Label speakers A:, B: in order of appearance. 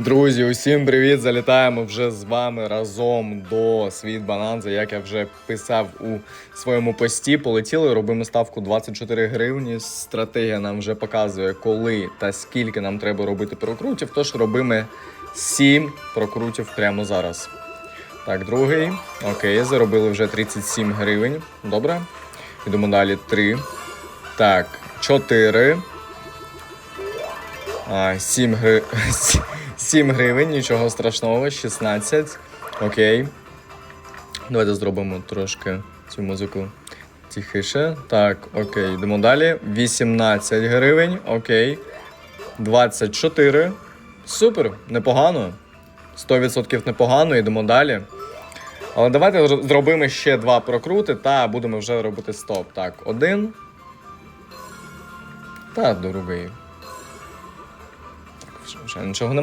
A: Друзі, усім привіт! Залітаємо вже з вами разом до Світ Бананза. Як я вже писав у своєму пості, полетіли, робимо ставку 24 гривні. Стратегія нам вже показує, коли та скільки нам треба робити прокрутів. Тож робимо 7 прокрутів прямо зараз. Так, другий. Окей, заробили вже 37 гривень. Добре. Йдемо далі. 3. Так, 4. А, 7, гри... 7 гривень, нічого страшного, 16. Окей. Давайте зробимо трошки цю музику тихіше. Так, окей, йдемо далі. 18 гривень, окей. 24. Супер, непогано. 100% непогано, йдемо далі. Але давайте зробимо ще два прокрути та будемо вже робити стоп. Так, один. Та другий. Так, вже- вже нічого немає.